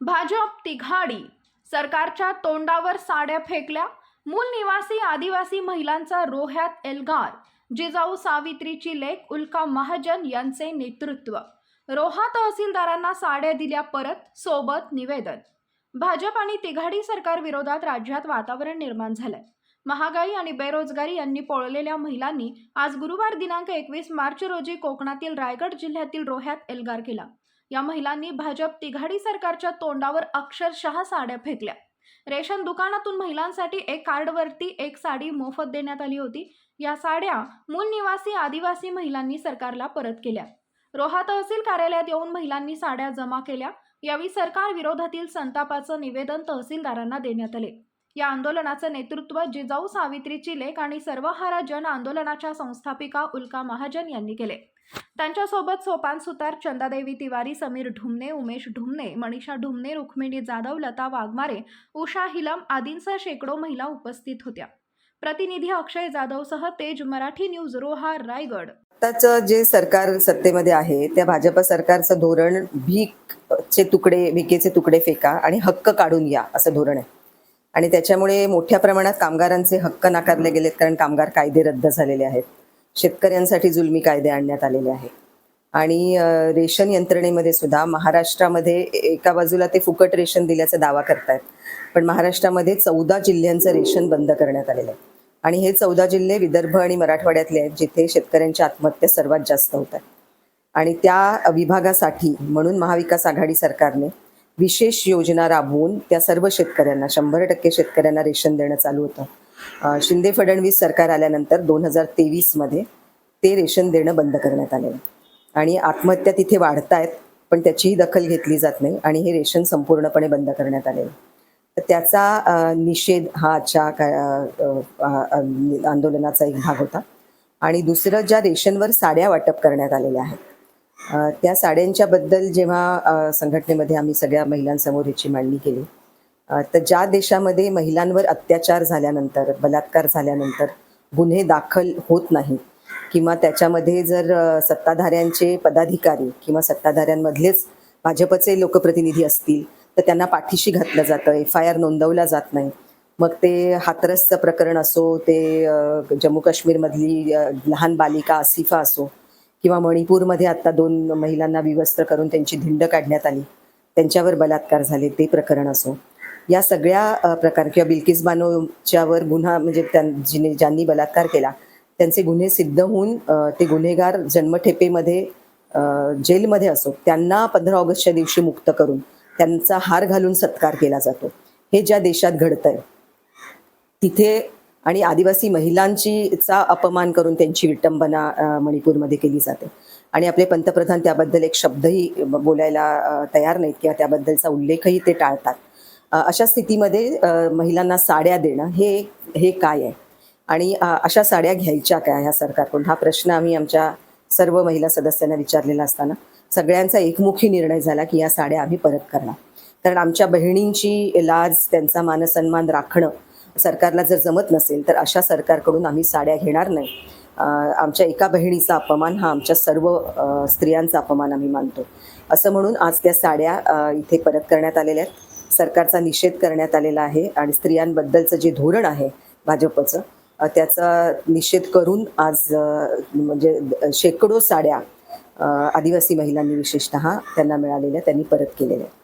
भाजप तिघाडी सरकारच्या तोंडावर साड्या फेकल्या. मूल निवासी आदिवासी महिलांचा रोह्यात एल्गार. जिजाऊ सावित्रीची लेख उल्का महाजन यांचे नेतृत्व. रोहा तहसीलदारांना साड्या दिल्या परत सोबत निवेदन. भाजप आणि तिघाडी सरकार विरोधात राज्यात वातावरण निर्माण झालंय. महागाई आणि बेरोजगारी यांनी पोळलेल्या महिलांनी आज गुरुवार दिनांक एकवीस मार्च रोजी कोकणातील रायगड जिल्ह्यातील रोह्यात एल्गार केला. या महिलांनी भाजप तिघाडी सरकारच्या तोंडावर अक्षरशः साड्या फेकल्या. रेशन दुकानातून महिलांसाठी एक कार्डवरती एक साडी मोफत देण्यात आली होती. या साड्या मूल निवासी आदिवासी महिलांनी सरकारला परत केल्या. रोहा तहसील कार्यालयात येऊन महिलांनी साड्या जमा केल्या. यावेळी सरकार विरोधातील संतापाचं निवेदन तहसीलदारांना देण्यात आले. या आंदोलनाचं नेतृत्व जिजाऊ सावित्रीची लेख आणि सर्वहारा जन आंदोलनाच्या संस्थापिका उल्का महाजन यांनी केले. त्यांच्यासोबत सोपान सुतार चंदादेवी तिवारी समीर ढुमणे उमेश ढुमणे मनीषा ढुमणे रुक्मिणी जाधव लता वाघमारे उषा हिलम आदींसह शेकडो महिला उपस्थित होत्या. प्रतिनिधी अक्षय जाधवसह तेज मराठी न्यूज रोहा रायगड. आताचं जे सरकार सत्तेमध्ये आहे त्या भाजप सरकारचं धोरण भीकचे तुकडे भिकेचे तुकडे फेका आणि हक्क काढून या असं धोरण आहे. आणि त्याच्यामुळे मोठ्या प्रमाणात कामगारांचे हक्क नाकारले गेलेत कारण कामगार कायदे रद्द झालेले आहेत. शेतकऱ्यांसाठी जुलमी कायदे आणण्यात आलेले आहेत. आणि रेशन यंत्रणेमध्ये सुद्धा महाराष्ट्रामध्ये एका बाजूला ते फुकट रेशन दिल्याचा दावा करतायत पण महाराष्ट्रामध्ये चौदा जिल्ह्यांचं रेशन बंद करण्यात आलेलं आहे. आणि हे चौदा जिल्हे विदर्भ आणि मराठवाड्यातले आहेत जिथे शेतकऱ्यांच्या आत्महत्या सर्वात जास्त होत आहेत आणि त्या विभागासाठी म्हणून महाविकास आघाडी सरकारने विशेष योजना राबवून त्या सर्व शेतकऱ्यांना शंभर टक्के शेतकऱ्यांना रेशन देणं चालू होतं. शिंदे फडणवीस सरकार आल्यानंतर दोन हजार तेवीसमध्ये ते रेशन देणं बंद करण्यात आलेलं आणि आत्महत्या तिथे वाढत आहेत पण त्याचीही दखल घेतली जात नाही आणि हे रेशन संपूर्णपणे बंद करण्यात आलेलं तर त्याचा निषेध हा आजच्या का- आंदोलनाचा एक भाग होता. आणि दुसरं ज्या रेशनवर साड्या वाटप करण्यात आलेल्या आहेत त्या त्या साड्यांच्याबद्दल जेव्हा संघटनेमध्ये आम्ही सगळ्या महिलांसमोर याची मांडणी केली तर ज्या देशामध्ये महिलांवर अत्याचार झाल्यानंतर बलात्कार झाल्यानंतर गुन्हे दाखल होत नाही किंवा त्याच्यामध्ये जर सत्ताधाऱ्यांचे पदाधिकारी किंवा सत्ताधाऱ्यांमधलेच भाजपचे लोकप्रतिनिधी असतील तर त्यांना पाठीशी घातलं जातं एफ आय आर नोंदवला जात नाही. मग ते हातरसचं प्रकरण असो ते जम्मू काश्मीरमधली लहान बालिका आसिफा असो किंवा मणिपूरमध्ये आत्ता दोन महिलांना विवस्त्र करून त्यांची धिंड काढण्यात आली. त्यांच्यावर बलात्कार झाले ते प्रकरण असो. या सगळ्या प्रकार किंवा बिल्किस बानोच्यावर गुन्हा म्हणजे त्यां जिने ज्यांनी बलात्कार केला त्यांचे गुन्हे सिद्ध होऊन ते गुन्हेगार जन्मठेपेमध्ये जेलमध्ये असो त्यांना पंधरा ऑगस्टच्या दिवशी मुक्त करून त्यांचा हार घालून सत्कार केला जातो. हे ज्या देशात घडतंय तिथे आणि आदिवासी महिलांची चा अपमान करून त्यांची विटंबना मणिपूरमध्ये केली जाते. आणि आपले पंतप्रधान त्याबद्दल एक शब्दही बोलायला तयार नाहीत किंवा त्याबद्दलचा उल्लेखही ते टाळतात. अशा स्थितीमध्ये महिलांना साड्या देणं हे हे काय आहे? आणि अशा साड्या घ्यायच्या काय ह्या सरकारकडून? हा प्रश्न आम्ही आमच्या सर्व महिला सदस्यांना विचारलेला असताना सगळ्यांचा एकमुखी निर्णय झाला की या साड्या आम्ही परत करणार. कारण आमच्या बहिणींची लाज त्यांचा मानसन्मान राखणं सरकारला जर जमत नसेल तर अशा सरकारकडून आम्ही साड्या घेणार नाही. आमच्या एका बहिणीचा अपमान हा आमच्या सर्व स्त्रियांचा अपमान आम्ही मानतो. असं म्हणून आज त्या साड्या इथे परत करण्यात आलेल्या आहेत. सरकारचा निषेध करण्यात आलेला आहे आणि स्त्रियांबद्दलचं जे धोरण आहे भाजपचं त्याचा निषेध करून आज म्हणजे शेकडो साड्या आदिवासी महिलांनी विशेषतः त्यांना मिळालेल्या त्यांनी परत केलेल्या आहेत.